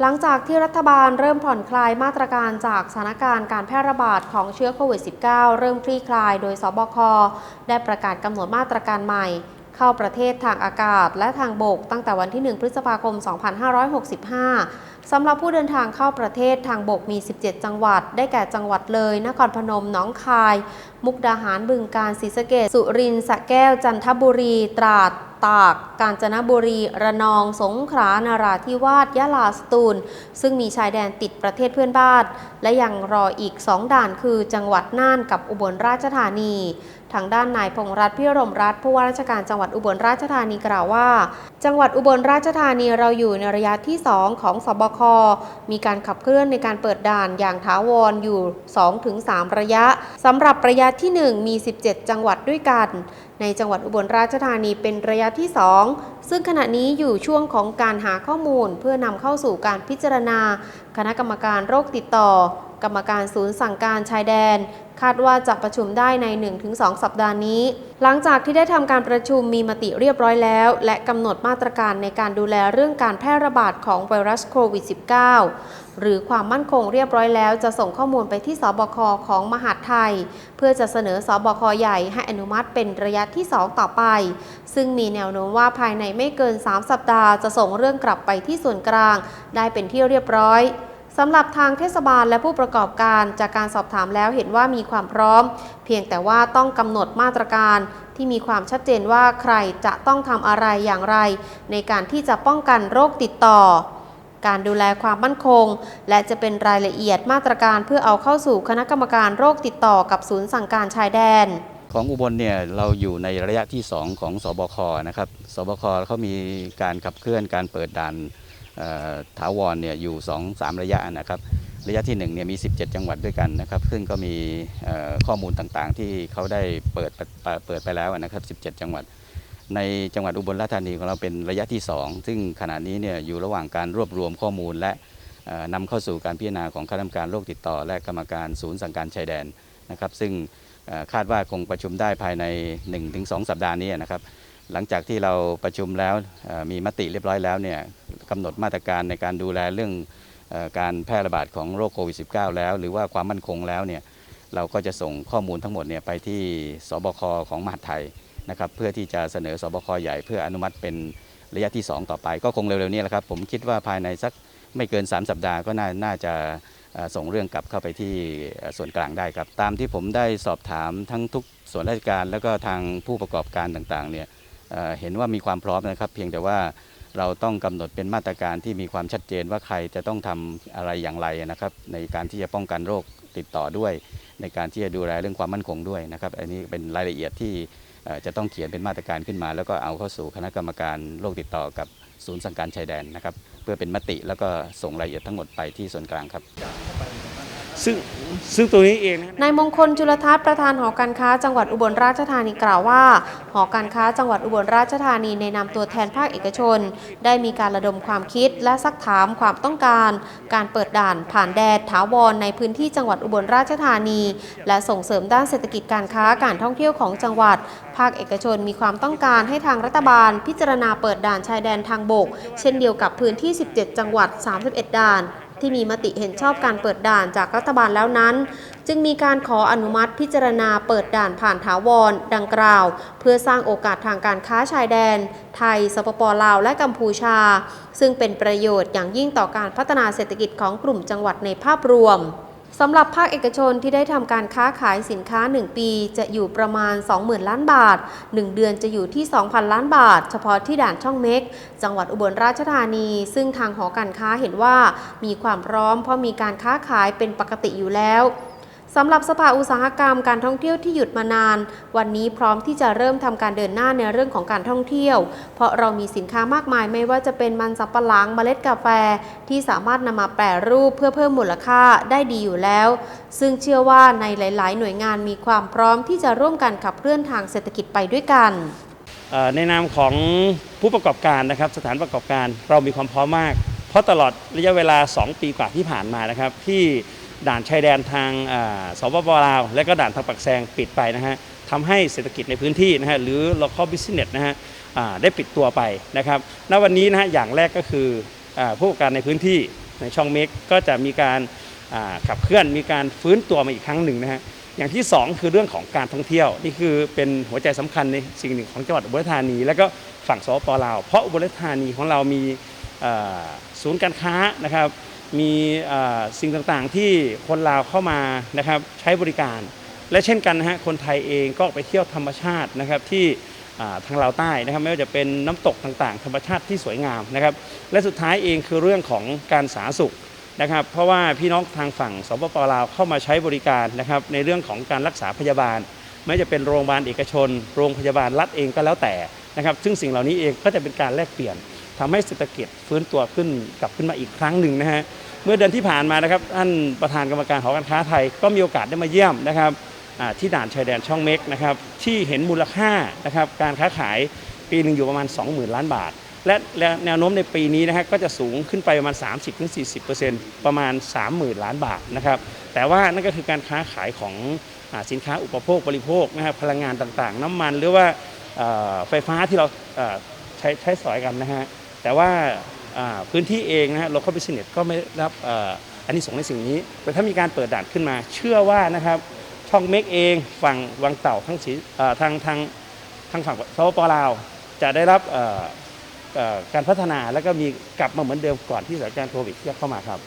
หลังจากที่รัฐบาลเริ่มผ่อนคลายมาตรการจากสถานการณ์การแพร่ระบาดของเชื้อโควิด -19 เริ่มคลี่คลายโดยสบค ได้ประกาศกำหนดมาตรการใหม่ เข้าประเทศทางอากาศและทางบกตั้งแต่วันที่ 1 พฤษภาคม 2565 สำหรับผู้เดินทางเข้าประเทศทางบกมี 17 จังหวัด ได้แก่จังหวัดเลย นครพนม หนองคาย มุกดาหารบึงกาฬศรีสะเกษสุรินทร์สะแก้วจันทบุรี ตราดตาก กาญจนบุรี ระนอง สงขลา นาราธิวาส ยะลา สตูล ซึ่งมีชายแดนติดประเทศเพื่อนบ้าน และยังรออีก 2 ด่านคือจังหวัดน่านกับอุบลราชธานี ทางด้านนายพงรัตน์พิรมรัตน์ผู้ว่าราชการจังหวัดอุบลราชธานีกล่าวว่า จังหวัดอุบลราชธานีเราอยู่ในระยะที่ 2 ของสบค มีการขับเคลื่อนในการเปิดด่านอย่างถาวรอยู่ 2-3 ระยะสำหรับระยะที่ 1 มี 17 จังหวัดด้วยกัน ในจังหวัดอุบลราชธานีเป็นระยะที่ 2 ซึ่งขณะนี้อยู่ช่วงของการหาข้อมูล เพื่อนำเข้าสู่การพิจารณา คณะกรรมการโรคติดต่อ กรรมการศูนย์สั่งการชายแดน คาดว่าจะประชุมได้ใน 1-2 สัปดาห์นี้ หลังจากที่ได้ทำการประชุมมีมติเรียบร้อยแล้ว และกำหนดมาตรการในการดูแลเรื่องการแพร่ระบาดของไวรัสโควิด -19 หรือความมั่นคงเรียบร้อยแล้วจะส่งข้อมูลไปที่สบคของมหาดไทย เพื่อจะเสนอสบคใหญ่ให้อนุมัติเป็นระยะที่ 2 ต่อไป ซึ่งมีแนวโน้มว่าภายในไม่เกิน 3 สัปดาห์จะส่งเรื่องกลับไปที่ส่วนกลาง ได้เป็นที่เรียบร้อย สำหรับทางเทศบาลและผู้ประกอบการจากการสอบถามแล้วเห็นว่ามีความพร้อม เพียงแต่ว่าต้องกำหนดมาตรการที่มีความชัดเจนว่าใครจะต้องทำอะไรอย่างไร ในการที่จะป้องกันโรคติดต่อ การดูแลความมั่นคง และจะเป็นรายละเอียดมาตรการเพื่อเอาเข้าสู่คณะกรรมการโรคติดต่อกับศูนย์สั่งการชายแดน ของอุบลเนี่ยเราอยู่ในระยะที่ 2 ของสบคนะครับสบคเขามีการขับเคลื่อนการเปิดด่าน ถาวรเนี่ยอยู่ 2 3 ระยะนะครับ ระยะที่1เนี่ยมี 17 จังหวัดด้วยกันนะครับ ซึ่งก็มีข้อมูลต่างๆ ที่เขาได้เปิดเปิดเปิดไปแล้วนะครับ 17 จังหวัด ในจังหวัดอุบลราชธานีของเราเป็นระยะที่ 2 ซึ่งขณะนี้เนี่ยอยู่ระหว่างการรวบรวมข้อมูล และนำเข้าสู่การพิจารณาของคณะกรรมการโรคติดต่อ และกรรมการศูนย์สั่งการชายแดนนะครับ ซึ่งคาดว่าคงประชุมได้ภายใน 1-2 สัปดาห์นี้นะครับ หลังจากที่เราประชุมแล้วมีมติเรียบร้อยแล้วเนี่ย กำหนดมาตรการในการดูแลเรื่องอการแพร่ระบาดของโรคโควิด -19 แล้ว หรือว่าความมั่นคงแล้วเนี่ยเราก็จะส่งข้อมูลทั้งหมดเนี่ยไปที่สบคของมหาดไทยนะครับเพื่อที่จะเสนอสบคใหญ่เพื่ออนุมัติเป็นระยะที่ 2 ต่อไป ก็คงเร็วๆนี้แหละครับผมคิดว่าภายในสักไม่เกิน 3 สัปดาห์ก็น่านาจะส่งเรื่องกลับเข้าไปที่ส่วนกลางได้ครับ ตามที่ผมได้สอบถามทั้งทุกส่วนราชการ แล้วก็ทางผู้ประกอบการต่างๆเนี่ยเห็นว่ามีความพร้อมนะครับ เพียงแต่ว่า เราต้องกำหนดเป็นมาตรการที่มีความชัดเจนว่าใครจะต้องทำอะไรอย่างไรนะครับ ในการที่จะป้องกันโรคติดต่อด้วย ในการที่จะดูแลเรื่องความมั่นคงด้วยนะครับ อันนี้เป็นรายละเอียดที่จะต้องเขียนเป็นมาตรการขึ้นมา แล้วก็เอาเข้าสู่คณะกรรมการโรคติดต่อกับศูนย์สั่งการชายแดนนะครับ เพื่อเป็นมติแล้วก็ส่งรายละเอียดทั้งหมดไปที่ส่วนกลางครับ ซึ่งซึ่งตัวนี้เองนายมงคลจุลทัศน์ประธานหอการค้าจังหวัดอุบลราชธานีกล่าวว่า หอการค้าจังหวัดอุบลราชธานีในนามตัวแทนภาคเอกชน ได้มีการระดมความคิดและซักถามความต้องการ การเปิดด่านผ่านแดนถาวรในพื้นที่จังหวัดอุบลราชธานี และส่งเสริมด้านเศรษฐกิจการค้าการท่องเที่ยวของจังหวัด ภาคเอกชนมีความต้องการให้ทางรัฐบาล พิจารณาเปิดด่านชายแดนทางบก เช่นเดียวกับพื้นที่ 17 จังหวัด 31 ด่าน ที่มีมติเห็นชอบการเปิดด่านจากรัฐบาลแล้วนั้น จึงมีการขออนุมัติพิจารณาเปิดด่านผ่านถาวร ดังกล่าว เพื่อสร้างโอกาสทางการค้าชายแดน ไทย สปปลาว และกัมพูชา ซึ่งเป็นประโยชน์อย่างยิ่งต่อการพัฒนาเศรษฐกิจของกลุ่มจังหวัดในภาพรวม สำหรับภาคเอกชนที่ได้ทำการค้าขายสินค้า 1 ปี จะอยู่ประมาณ 20,000 ล้านบาท 1 เดือนจะอยู่ที่ 2,000 ล้านบาท เฉพาะที่ด่านช่องเม็ก จังหวัดอุบลราชธานี ซึ่งทางหอการค้าเห็นว่ามีความพร้อมเพราะมีการค้าขายเป็นปกติอยู่แล้ว สำหรับสภาอุตสาหกรรมการท่องเที่ยวที่หยุดมานาน วันนี้พร้อมที่จะเริ่มทำการเดินหน้าในเรื่องของการท่องเที่ยว เพราะเรามีสินค้ามากมายไม่ว่าจะเป็นมันสับปะหลังเมล็ดกาแฟ ที่สามารถนำมาแปรรูปเพื่อเพิ่มมูลค่าได้ดีอยู่แล้ว ซึ่งเชื่อว่าในหลาย ๆ หน่วยงานมีความพร้อมที่จะร่วมกันขับเคลื่อนทางเศรษฐกิจไปด้วยกันในนามของผู้ประกอบการนะครับสถานประกอบการเรามีความพร้อมมาก เพราะตลอดระยะเวลา 2 ปีกว่าที่ผ่านมานะครับที่ ด่านชายแดนทางสปปลาว และก็ด่านทางปักแซงปิดไปนะฮะทำให้เศรษฐกิจในพื้นที่นะฮะหรือ local business นะฮะได้ปิดตัวไปนะครับณวันนี้นะฮะอย่างแรกก็คืออผู้ประกอบการในพื้นที่ในช่องเมกก็จะมีการขับเคลื่อนมีการฟื้นตัวมาอีกครั้งหนึ่งนะฮะอย่างที่สองคือเรื่องของการท่องเที่ยว นี่คือเป็นหัวใจสำคัญในสิ่งหนึ่งของจังหวัดอุบลราชธานี แล้วก็ฝั่งสปปลาว เพราะอุบลราชธานีของเรามีศูนย์การค้านะครับ มีสิ่งต่างๆที่คนลาวเข้ามานะครับใช้บริการ และเช่นกันนะฮะคนไทยเองก็ไปเที่ยวธรรมชาตินะครับที่ทางลาวใต้นะครับไม่ว่าจะเป็นน้ำตกต่างๆ ธรรมชาติที่สวยงามนะครับและสุดท้ายเองคือเรื่องของการสาธารณสุขนะครับเพราะว่าพี่น้องทางฝั่งสปปลาวเข้ามาใช้บริการนะครับในเรื่องของการรักษาพยาบาล ไม่ว่าจะเป็นโรงพยาบาลเอกชน โรงพยาบาลรัฐเองก็แล้วแต่นะครับซึ่งสิ่งเหล่านี้เองก็จะเป็นการแลกเปลี่ยน ทำให้เศรษฐกิจฟื้นตัวขึ้นกลับขึ้นมาอีกครั้งหนึ่งนะฮะเมื่อเดือนที่ผ่านมานะครับท่านประธานกรรมการหอการค้าไทยก็มีโอกาสได้มาเยี่ยมนะครับที่ด่านชายแดนช่องเม็กนะครับที่เห็นมูลค่านะครับการค้าขายปีหนึ่งอยู่ประมาณ 20,000 ล้านบาท และและแนวโน้มในปีนี้นะฮะก็จะสูงขึ้นไปประมาณ 30-40%ประมาณ 30,000 ล้านบาทนะครับแต่ว่านั่นก็คือการค้าขายของอสินค้าอุปโภคบริโภคนะครับพลังงานต่างๆ น้ำมันหรือว่าไฟฟ้าที่เราใช้ใช้สอยกันนะฮะ แต่ว่าพื้นที่เองนะฮะโลคอลบิสเนสก็ไม่รับอันนี้ส่งในสิ่งนี้ แต่ถ้ามีการเปิดด่านขึ้นมา เชื่อว่านะครับช่องเมกเองฝั่งวังเต่าทั้งสีทางทางทางฝั่งสปปลาว จะได้รับการพัฒนาแล้วก็มีกลับมาเหมือนเดิมก่อนที่สถานการณ์โควิดจะเข้ามาครับ